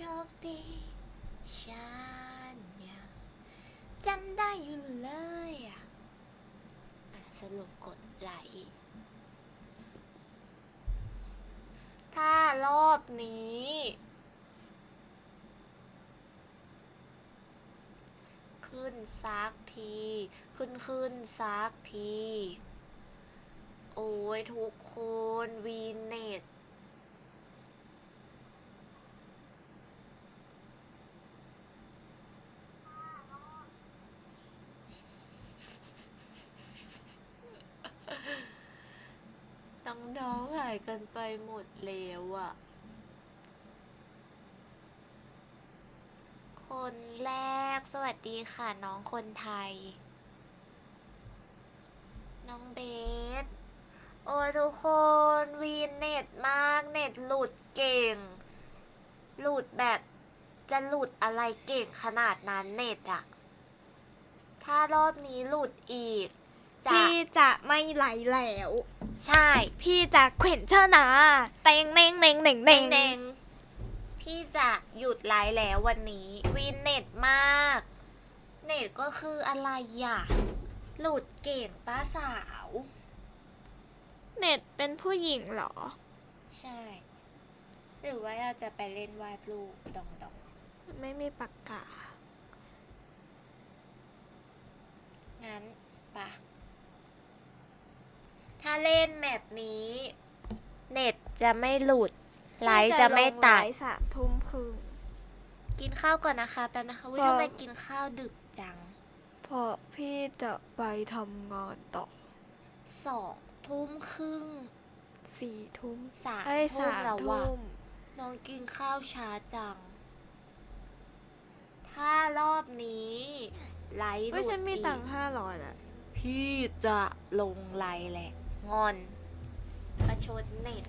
คดีฉันยังจำได้อยู่เลยอะอะสรุปกดไลค์ถ้ารอบนี้ ขึ้นซักที ขึ้นขึ้นซักที โอ้ยทุกคนวีเน็ต น้องหายกันไปหมดแล้วอะคนแรกสวัสดีค่ะน้องคนไทย น้องเบส โอ้ยทุกคนวีนเน็ตมากเน็ตหลุดเก่ง หลุดแบบจะหลุดอะไรเก่งขนาดนั้นเน็ตอะถ้ารอบนี้หลุดอีกจะ พี่จะไม่ไหลแล้ว ใช่พี่จะเขวนเชอร์นาเต็งเน่งเน่งเน่งเน่เน่งงเน่งพี่จะหยุดไลฟ์แล้ววันนี้วีนเน็ตมาก เน็ตก็คืออะไรอะ หลุดเก่งป้าสาว เน็ตเป็นผู้หญิงเหรอ ใช่ หรือว่าเราจะไปเล่นวาดรูปดองดองไม่มีปากกา งั้นปะถ้า เล่นแมปนี้ เน็ตจะไม่หลุด ไลฟ์จะไม่ตัดพี่จะลงไลฟ์สามทุ่มครึ่งกินข้าวก่อนนะคะแป๊บนะคะวิพอทำไมกินข้าวดึกจังเพราะพี่จะไปทำงานต่อสองทุ่มครึ่งสี่ทุ่มสามเอ้ยทุ่มสามแล้วว่ะทุ่มน้องกินข้าวช้าจัง ถ้ารอบนี้ไลฟ์หก็ลุดฉันมีอีตังกค์ห้าร้อยแล้วพี่จะลงไลฟ์แหละ งอน ประชดเน็ต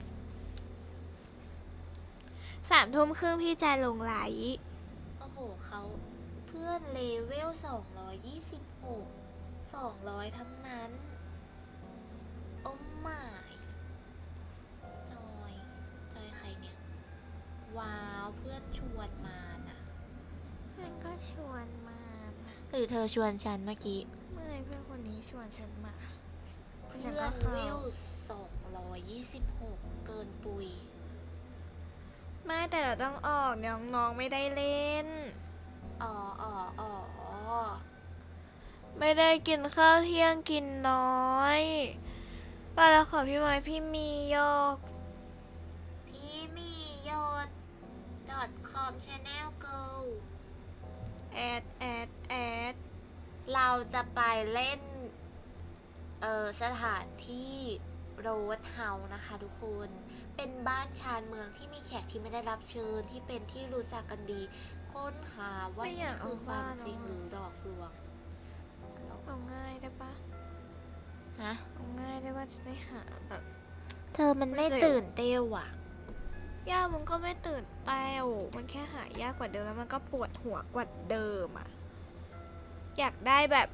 สามทุ่มครึ่งพี่จะลงไลฟ์โอ้โหเขาเพื่อนเลเวล 226 200 ทั้งนั้น โอ้ไม่จอย จอยใครเนี่ย ว้าวเพื่อนชวนมานะเพื่อนก็ชวนมานะหรือเธอชวนฉันเมื่อกี้ไม่เพื่อนคนนี้ชวนฉันมา เพื่ฉันอก็นเข้าเวล226เกินปุย ไม่แต่เราต้องออกเดี๋ยวน้องๆไม่ได้เล่น อ๋ออ๋ออ๋อไม่ได้กินข้าวเที่ยงกินน้อยไปแล้วขอพี่ไม้พี่มีโยก พี่มียศ .com channel girl แอดแอดแอดเราจะไปเล่น เออสถานที่โรดเฮานะคะทุกคน เป็นบ้านชานเมืองที่มีแขกที่ไม่ได้รับเชิญที่เป็นที่รู้จักกันดี ค้นหาว่านี่คือความจริงหรือหลอกลวงเอาง่ายได้ปะฮะเอาง่ายได้ว่าจะได้หาแบบ เธอมันไม่ไม่เคย ตื่นเต้วอะยากมันก็ไม่ตื่นเต้วมันแค่หายากกว่าเดิมแล้วมันก็ปวดหัวกว่าเดิมอะอยากได้แบบ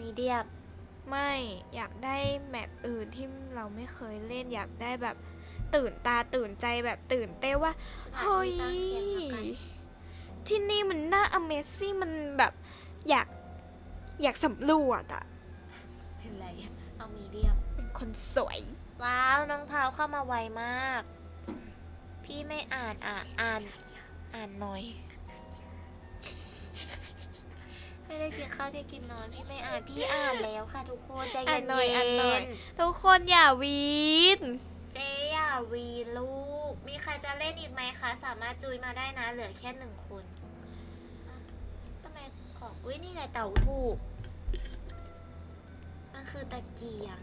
มีเดียม ไม่อยากได้แมปอื่นที่เราไม่เคยเล่นอยากได้แบบตื่นตาตื่นใจแบบตื่นเต้นว่าสถานเฮ้ยที่ตั้งเคียงแล้วกันที่นี่มันน่า Amazing มันแบบอยากอยากสำรวจอะเป็นไรอะเอามีเดียมเป็นคนสวย ว้าวน้องพาวเข้ามาไวมาก พี่ไม่อ่านอะอ่านอ่านหน่อย ไม่ได้กินข้าวที่กินนอนพี่ไม่อ่านพี่อ่านแล้วค่ะทุกคนใจอ่าเย็นนหน่อยอ่านหน่อยๆทุกคนอย่าวีนเจ๊อย่าวีลูก มีใครจะเล่นอีกไหมคะ สามารถจุยมาได้นะ เหลือแค่หนึ่งคนอะทำไมของอุ้ยนี่ไงเต่าถูกมันคือตะเกียง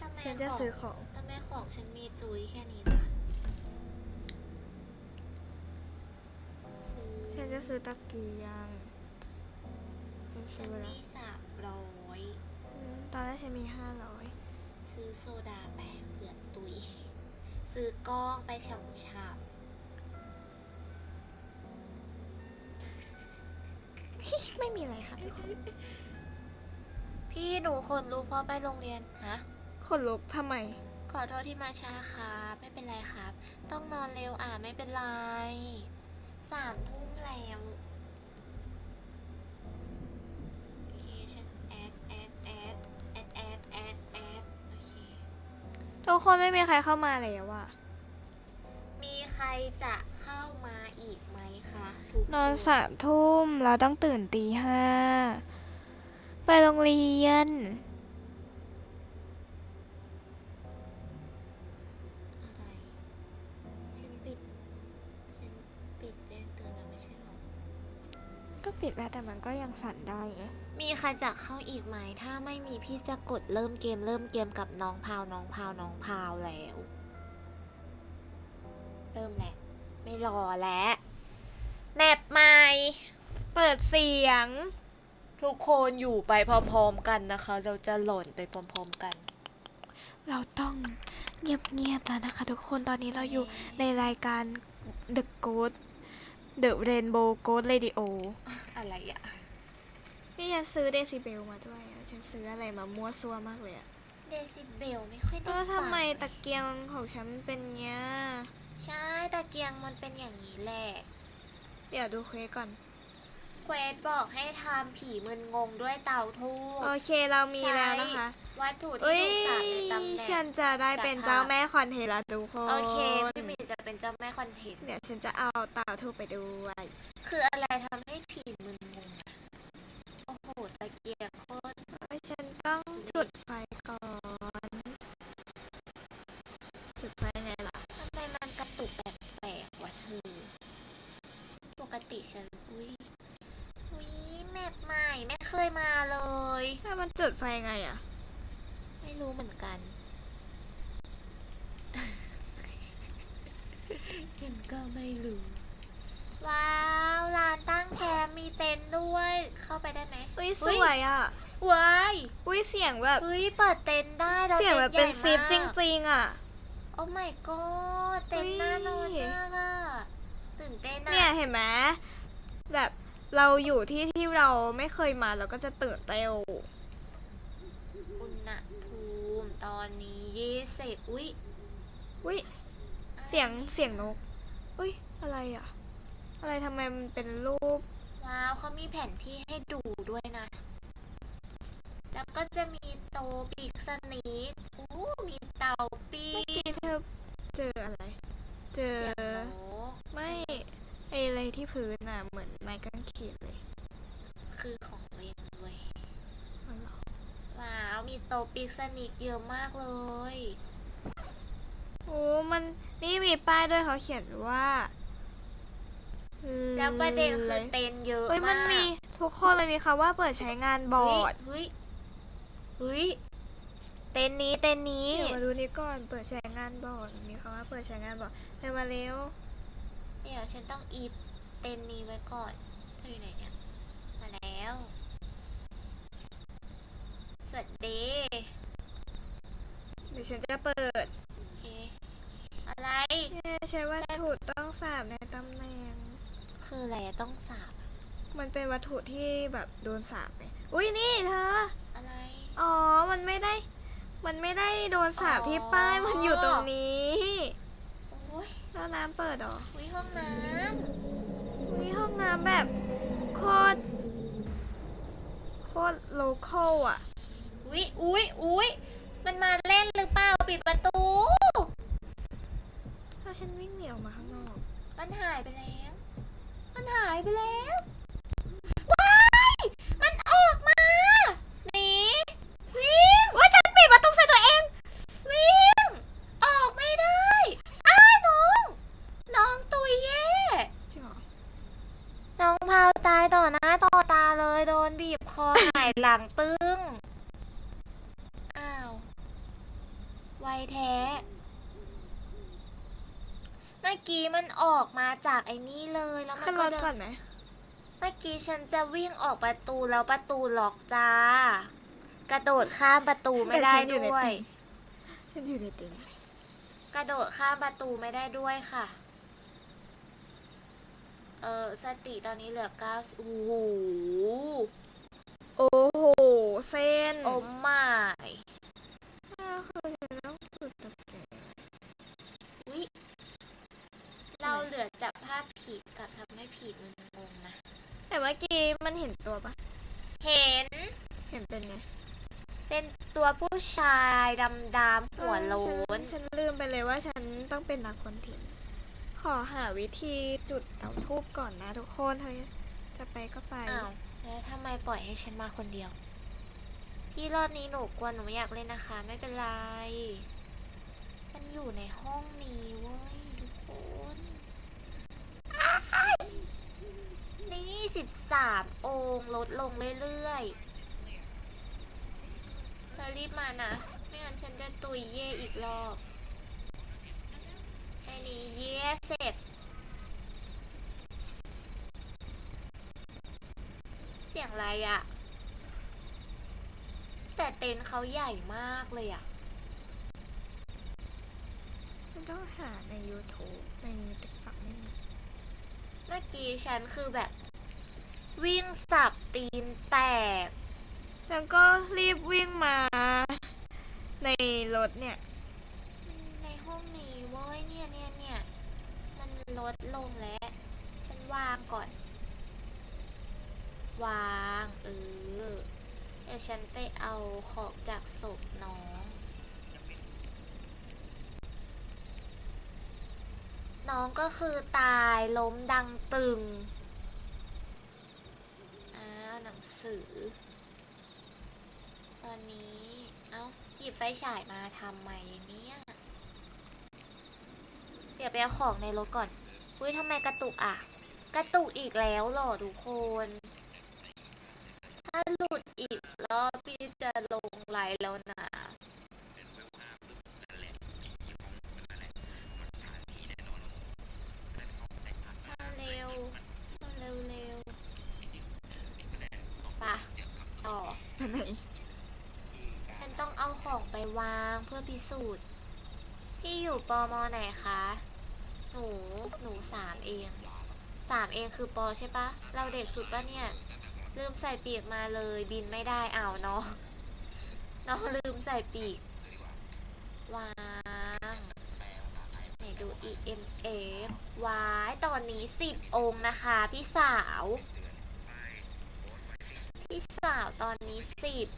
ทำไมฉันจะของ ซื้อของ ทำไมของฉันมีจุยแค่นี้จ้ะซื้อฉันจะซื้อตะเกียง ฉันฉัซื้นอแล้วมีสามร้อยอืมตอนแรกฉันมีห้าร้อยซื้อโซดาไปเผื่อตุย ซื้อกล้องไปฉ่ำไม่มีอะไรค่ะทุกคนๆพี่หนูขนลุกเพราะไปโรงเรียนฮะขนลุกทำไม ขอโทษที่มาช้าครับไม่เป็นไรครับ ต้องนอนเร็วอะไม่เป็นไรสามทุ่มแล้ว ทุกคนไม่มีใครเข้ามาแล้วอะมีใครจะเข้ามาอีกไหมคะทุกนอนคสามทุ่มเราต้องตื่นตีห้าไปโรงเรียน ก็ปิดแล้วแต่มันก็ยังสั่นได้ไงมีใครจะเข้าอีกไหม ถ้าไม่มีพี่จะกดเริ่มเกมเริ่มเกมกับน้องพาวน้องพาวน้องพาวแล้ว เริ่มแล้ว ไม่รอแล้วแมปใหม่ เปิดเสียง ทุกคนอยู่ไปพร้อมๆกันนะคะ เราจะหล่นไปพร้อมๆกัน เราต้องเงียบๆแล้วนะคะ ทุกคนตอนนี้เราอยู่ในรายการ The Ghost The Rainbow Ghost Radio อะไรอะนี่ฉันซื้อเดซิเบลมาด้วยอะฉันซื้ออะไรมามั่วซั่วมากเลยอะเดซิเบลไม่ค่อยได้แล้วฟังทำไมตะเกียงของฉันมันเป็นเงี้ย ใช่ตะเกียงมันเป็นอย่างนี้แหละ เดี๋ยวดูเควสก่อน เควสบอกให้ทำผีมึนงงด้วยเตาทูบโอเคเรามีแล้วนะคะวัตถุเอ้ที่ยถูกสาบในตำแหน่ฉังนจะได้เป็นจากภาพ เจ้าแม่คอนเทนต์ละทุกคนโอเคพี่หมีจะเป็นเจ้าแม่คอนเทนต์ เดี๋ยวฉันจะเอาเต่าทูบไปด้วย คืออะไรทำให้ผี ต้องจุดไฟก่อน จุดไฟไงล่ะทำไมมันกระตุกแปลกๆวะเธอ ปกติฉัน อุ้ยอุ้ยแมปใหม่ไม่เคยมาเลย ถ้ามันจุดไฟไงอะ ไม่รู้เหมือนกัน ฉันก็ไม่รู้ ว้าว ร้านตั้งแคมป์มีเต็นท์ด้วย เข้าไปได้ไหมอุ้ยสวยอะว้ายอุ้ยเสียงแบบเฮ้ยเปิดเต็นท์ได้แล้วเสียงแบบเป็นต็ท์ซิปใหจญ่มากริงๆอะ โอ้ my god เต็นท์น่านอนเฮ้ยมากอะตื่นเต้นอะเนี่ยเห็นไหมแบบเราอยู่ที่ที่เราไม่เคยมาเราก็จะตื่นเต้นอุณหภูมิตอนนี้ยี่สิบอุ้ยอุ้ยเสียงเสียงนกอุ้ยอะไรอะ อะไรทำไมมันเป็นรูป ว้าวเขามีแผนที่ให้ดูด้วยนะ แล้วก็จะมีโตปีกสนีกอู้มีเต่าปีเมื่อกี้กเธอเจออะไร เจอ เสียงนกไม่ไออะไรที่พื้นอะ เหมือนไม้กางเขนเลยคือของเล่นเว้ย อ๋อเหรอว้าว มีโตปีกสนีกเยอะมากเลย โอ้มันนี่มีป้ายด้วยเขาเขียนว่า แล้วประเด็นคือเลยเต็นท์เยอะเฮ้ยมากมันมีทุกคนมันมีคำว่าเปิดใช้งานบอร์ดเฮ้ยเฮ้ยเต็นท์นี้เต็นท์นี้เดี๋ยวมาดูนี่ก่อนเปิดใช้งานบอร์ดมีคำว่าเปิดใช้งานบอร์ดเร็วมาเร็วเดี๋ยวฉันต้องอีฟเต็นท์นี้ไว้ก่อนเธออยู่ไหนเนี่ยมาแล้วสวัสดีเดี๋ยวฉันจะเปิดโอเคอะไรเนี่ยใช้วัตถุต้องสาบในตำแหน่ง คืออะไรอะต้องสาบมันเป็นวัตถุที่แบบโดนสาบไงอุ้ยนี่เธอ อะไร อ๋อ มันไม่ได้ มันไม่ได้โดนสาบอ๋อที่ป้าย มันอยู่ตรงนี้โอ้ยแล้วน้ำเปิดเหรอวิห้องน้มีห้องน้ำแบบโคตร โคตรโลคอลอะำวิอุ้ยอุ้ยมันมาเล่นหรือเปล่าปิดประตู ถ้าฉันวิ่งหนีออกมาข้างนอก มันหายไปแล้ว มันหายไปแล้วว้ายมันออกมา หนี วิ่งว่าฉันปิดประตูใส่ตัวเอง วิ่ง ออกไม่ได้ อ้ายน้อง น้องตุยเย่จริงเหรอ น้องพาวตายต่อหน้าต่อตาเลยโดนบีบคอหายหลังตึง อ้าว ไวแท้ เมื่อกี้มัน ออกมาจากไอ้นี่เลยแล้วมัขึ้นนรก็ถเดิก่อนนไหมเมื่อกี้ฉันจะวิ่งออกประตูแล้วประตูล็อกจ้า กระโดดข้ามประตูไม่ได้แต่ฉันอยู่ในด้วยเต็นท์ฉันอยู่ในเต็นท์กระโดดข้ามประตูไม่ได้ด้วยค่ะ เออสติตอนนี้เหลือเก้าโอ้โหโอ้โห เส้น โอ้ไม่ อ้าวคือฉันต้องจุดตะ ลือจับภาพผีกับทำให้ผีมึนงงนะ แต่เมื่อกี้มันเห็นตัวปะเห็น เห็นเป็นไง เป็นตัวผู้ชายดำๆหัวโล้นฉันฉันลืมไปเลยว่าฉันต้องเป็นนักคอนเทนต์ขอหาวิธีจุดเตาทูบก่อนนะทุกคนเธอจะไปก็ไป อ้าวแล้วทำไมปล่อยให้ฉันมาคนเดียว พี่รอบนี้หนูกลัวหนูไม่อยากเล่นนะคะ ไม่เป็นไร มันอยู่ในห้องนี้เว้ 23 องค์ลดลงเรื่อยๆ เธอรีบมานะ ไม่งั้นฉันจะตุยเย่อีกรอบไอ้นี่เย่เสร็จเสียงอะไรอะแต่เต็นเขาใหญ่มากเลยอะฉันต้องหาใน YouTube ในติ๊กต็อกนี่มี เมื่อกี้ฉันคือแบบ วิ่งสับตีนแตก ฉันก็รีบวิ่งมา ในรถเนี่ย ในห้องนี้เว้ยเนี่ยเนี่ยเนี่ยมันลดลงแล้ว ฉันวางก่อน วางเออเดี๋ยวฉันไปเอาของจากศพน้อง น้องก็คือตายล้มดังตึงอ้าว หนังสือ ตอนนี้ เอ้า หยิบไฟฉายมาทำไมเนี่ย เดี๋ยวไปเอาของในรถก่อน อุ้ยทำไมกระตุกอะ กระตุกอีกแล้วหรอทุกคน ถ้าหลุดอีกรอบพี่จะลงไลน์แล้วนะมาเร็วเร็วเร็วไปะ ต่อไหนฉันต้องเอาของไปวางเพื่อพิสูจน์ พี่อยู่ปอมอไหนคะ หนู หนูสามเอง สามเองคือปอใช่ปะ เราเด็กสุดปะเนี่ย ลืมใส่ปีกมาเลยบินไม่ได้อ้าวน้องน้องลืมใส่ปีก วางไหนดู EMF วายตอนนี้สิบองค์นะคะ พี่สาว สาวตอนนี้สิบ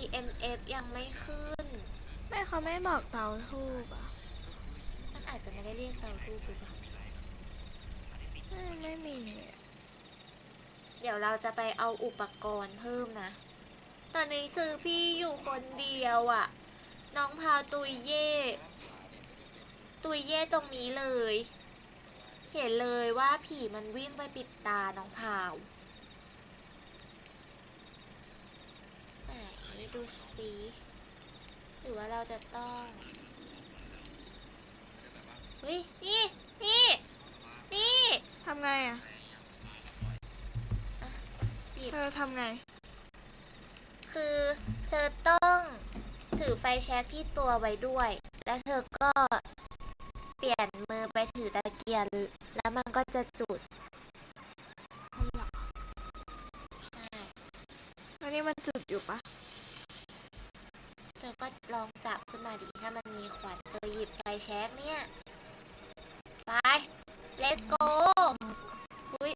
EMF ยังไม่ขึ้นแม่เขาไม่บอกเตาทูบอะ มันอาจจะไม่ได้เรียกเตาทูบหรือเปล่า ไม่ไม่มีเลยอะเดี๋ยวเราจะไปเอาอุปกรณ์เพิ่มนะ ตอนนี้คือพี่อยู่คนเดียวอะ่ะ น้องพาวตุยเย่ ตุยเย่ตรงนี้เลย เห็นเลยว่าผีมันวิ่งไปปิดตาน้องพาวไหนดูสิหรือว่าเราจะต้องเฮ้ยนี่นี่นี่ทำไงอะหยิบเธอทำไง คือเธอต้องถือไฟแช็กที่ตัวไว้ด้วย แล้วเธอก็ เปลี่ยนมือไปถือตะเกียงแล้วมันก็จะจุดใช่อันนี้มันจุดอยู่ปะเธอก็ลองจับขึ้นมาดิถ้ามันมีควันเธอหยิบไฟแช็กเนี่ย ไป let's go หุย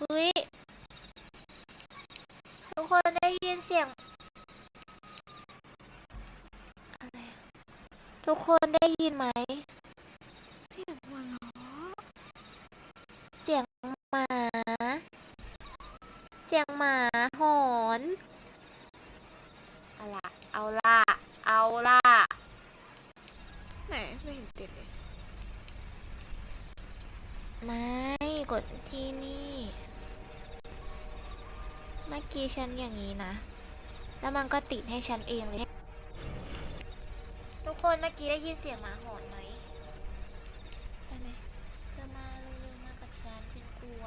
หุยทุกคนได้ยินเสียง อะไรอะ ทุกคนได้ยินไหม เสียงหัวเราะเสียงหมา เสียงหมาหอน เอาละเอาละเอาละไหนไม่เห็นติดเลย ไม่ กดที่นี่ เมื่อกี้ฉันอย่างนี้นะ แล้วมันก็ติดให้ฉันเองเลยทุกคนเมื่อกี้ได้ยินเสียงหมาหอนไหมได้ไหมเธอมาเร็วๆมากับฉันฉันกลัว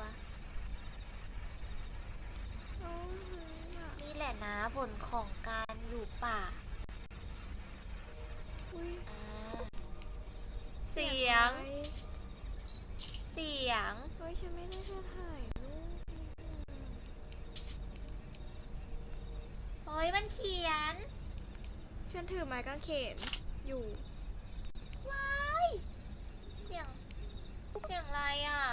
นี่แหละนะผลของการอยู่ป่าอุ้ยอ่าเสียง เสียง เฮ้ยฉันไม่ได้จะถ่ายรูปเฮ้ยมันเขียน ฉันถือไม้กางเขน อยู่ว้ายเสียง เสียงอะไรอะ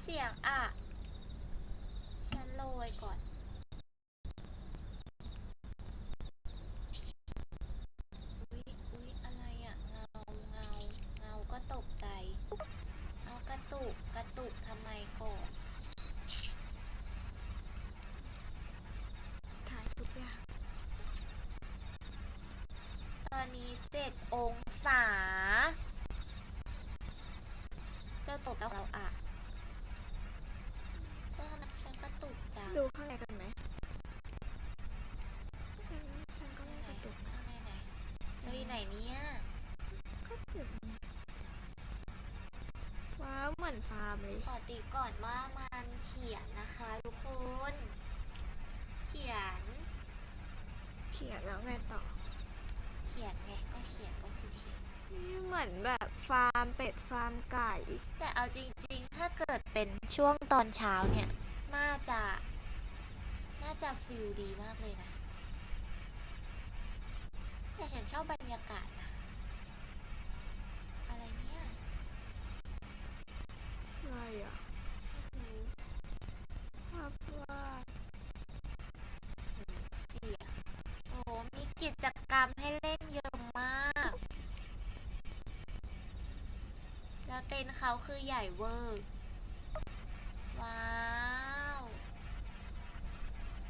เสียงอะ ฉันโรยก่อน งศาเจ้าตกแล้วอะเออทำไมฉันกระตุกจังดูข้างในกันไหมฉันฉันก็ไม่กระตุกนะข้างในไหนเฮ้ยไหนเนี่ยก็อยู่เนี่ยว้าวเหมือนฟาร์มเลยขอตีก่อนว่ามันเขียนนะคะทุกคน เขียน เขียนแล้วไงต่อเขียนไงก็เขียนก็คือเขียนนี่เหมือนแบบฟาร์มเป็ดฟาร์มไก่ แต่เอาจริงๆ ถ้าเกิดเป็นช่วงตอนเช้าเนี่ย น่าจะ น่าจะฟิลดีมากเลยนะ แต่ฉันชอบบรรยากาศนะ อะไรเนี่ย อะไรอะ ไม่รู้ ภาพวาด เสียงโอ้มีกิจกรรมให้เล่นเยอะมาก แล้วเต็นท์เขาคือใหญ่เวอร์ ว้าว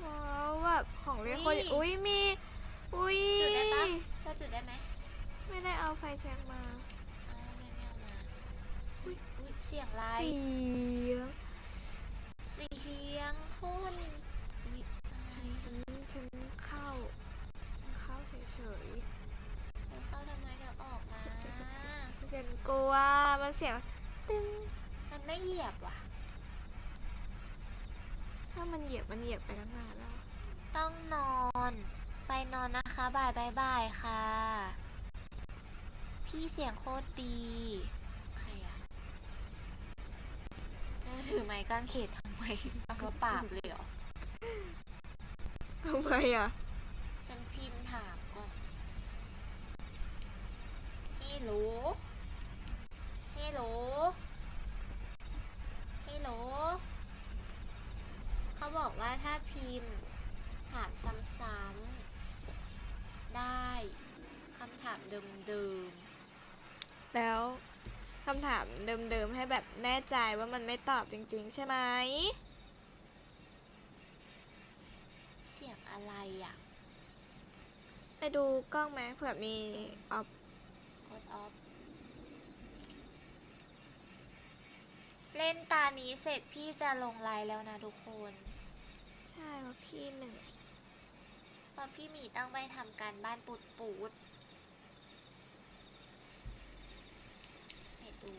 ว้าวแบบของเล่นคนอุ๊ยอุ้ยมี อุ้ยจุดได้ปะเราจุดได้ไหมไม่ได้เอาไฟแช็กมาอ๋อไม่ไม่เอามาอุ้ยอุ้ยเสียงอะไร เสียงเสียงคนอุ้ยอะไรฉันฉันเข้า เข้าเฉยเดี๋ยวเข้าทำไมเดี๋ยวออกมาๆฉันกลัว มันเสียงตึ้งมันไม่เหยียบว่ะ ถ้ามันเหยียบมันเหยียบไปตั้งนานแล้ว ต้องนอน ไปนอนนะคะบายบายบายค่ะ พี่เสียงโคตรดีใครอะเธอถือไม้กางเขนทำไมเอามาปราบเลยเหรอทำไมอะ ฉันพิมพ์ถามก่อนฮั ลโหลฮัลโหลฮัลโหล เขาบอกว่าถ้าพิมพ์ ถามซ้ำๆ ได้คำถามเดิมแล้วคำถามเดิมๆให้แบบแน่ใจว่ามันไม่ตอบจริงๆ ใช่ไหม ๆ เสียงอะไรอะ ไปดูกล้องไหมเผื่อมีออฟ กดออฟ เล่นตา นี้เสร็จพี่จะลงไลน์แล้วนะทุกคน ใช่ว่าะพี่เหนื่อยเพราะพี่หมีต้องไปทำการบ้านปูดปูดให้ดู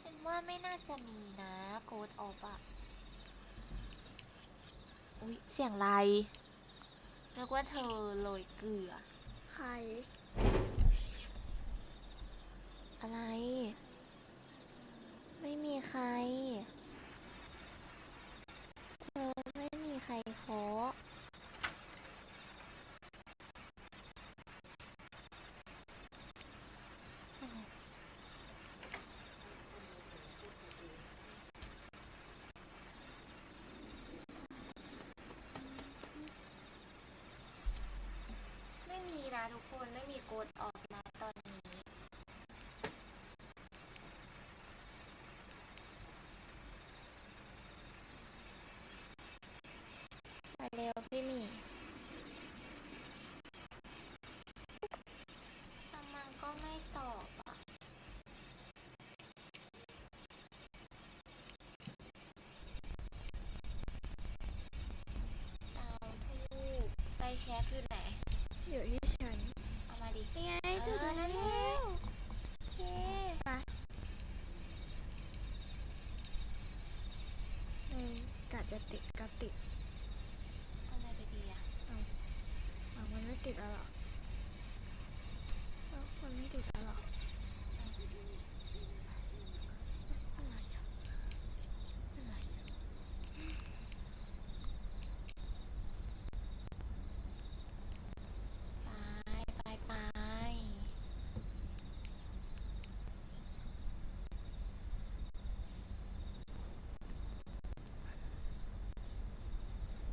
ฉันว่าไม่น่าจะมีนะโกดออฟอะอุ๊ยเสียงอะไรนึกว่าเธอโรยเกลือ ใคร อะไร ไม่มีใคร เธอไม่มีใครเคาะอะไรไม่มีนะทุกคนไม่มีโกดออกนะตอนนี้ มา เร็วพี่หมีทำมันก็ไม่ตอบอะ เตาทูบไฟแช็กอยู่ไหน อยู่ที่ฉันเอามาดินี่ไงเออจุดนั่นแหละแล้ว โอเคเออกะจะติดก็ติด เอาอะไรไปดีอะ อะมันไม่ ติดแล้วหรอเอ้ามันไม่ติดแล้วหรอะไรไรอะไปไปไป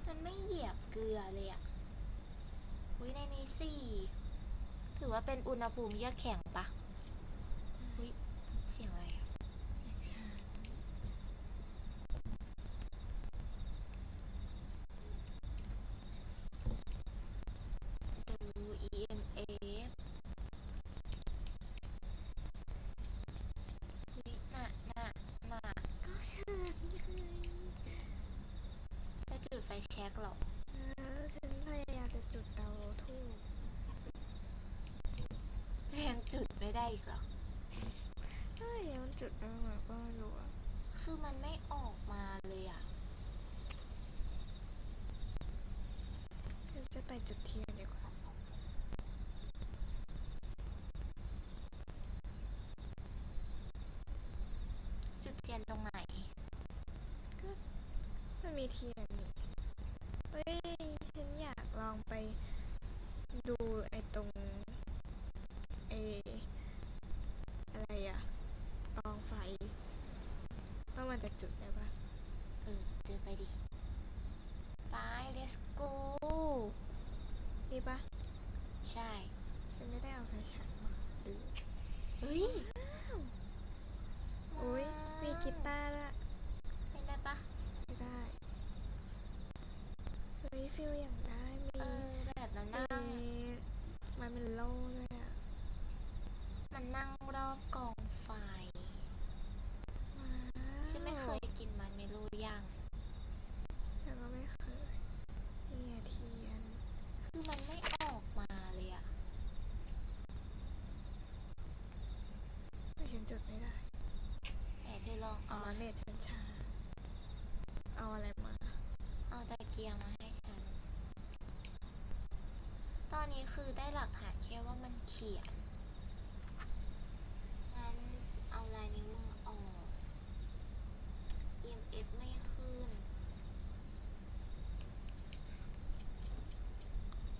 มันไม่เหยียบเกลือเลยอะ ยในนี้สี่ถือว่าเป็นอุณหภูมิเยือกแข็งปะอุ้ยเสียงอะไรอะแช็กหรอ อีกเหรอเฮ้ยมันจุดได้ไหมก็ไม่รู้อะคือมันไม่ออกมาเลยอะฉันจะไปจุดเทียนดีกว่าจุดเทียนตรงไหนมันมีเทียนนี่เฮ้ย ฉันอยากลองไปดูไอ้ตรงไอ้อะไรอะกองไฟว่ามัน จะจุดได้ปะเออเดินไปดิ ไป let's go นี่ปะใช่ ฉันไม่ได้เอาไฟฉายมาดู เฮ้ย อุ้ยมีกีตาร์ด้วย เล่นได้ปะ ไม่ได้ เฮ้ยฟิลอย่างได้มี เออ แบบมันนั่ง มีมันเป็นโล่ด้วยอะ มันนั่งรอบกองไฟ ว้าว ฉันไม่เคยกินมันเมโลย่างฉันก็ไม่เคยนี่ไงเทียน คือมันไม่ออกมาเลยอะแต่ฉันจุดไม่ได้ไหนเธอลองเอาเอามาเน็ตฉันชา เอาอะไรมา เอาตะเกียงมาให้ฉัน ตอนนี้คือได้หลักฐานแค่ว่ามันเขียนงั้นเอาลายนิ้วมือออก EMF ไม่ขึ้น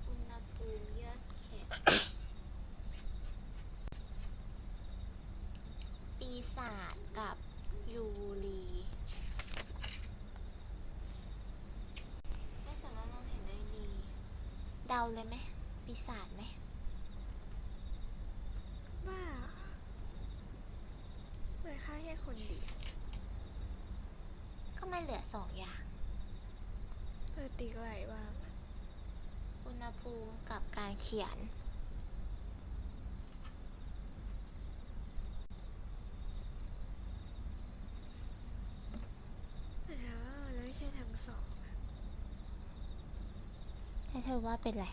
อุณหภูมิเยือกแข็ง ปี ศาจกับยูรีไม่สามารถมองเห็นได้ดี เดาเลยไหมปีศาจไหมว่าเหมือนค่าแค่คนเดียวก็มันเหลือสองอย่าง เออตีก็ไหลบ้างอุณหภูมิกับการเขียน แต่ถ้ามันไม่ใช่ทั้งสองอะ ให้เธอว่าเป็นไร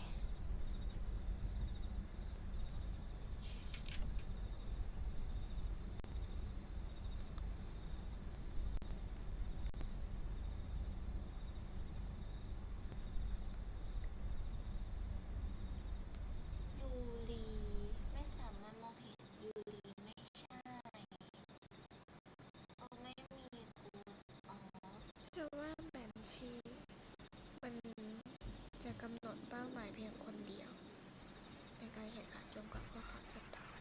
ยูรีไม่สามารถมองเห็นยูรีไม่ใช่เออไม่มีกูอ๋อจะว่าแบนชีมันจะกำหนดเป้าหมายเพียงคนเดียว ในการ แข่งขันจนกว่าพวกเขาจะตาย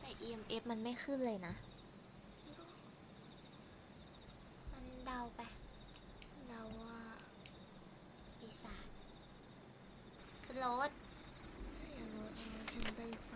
แต่ EMF มันไม่ขึ้นเลยนะ มันเดาไปเราว่าปีศาจขึ้นรถถ้าอย่างน้อยเอาฉันไปอีกฝั่ง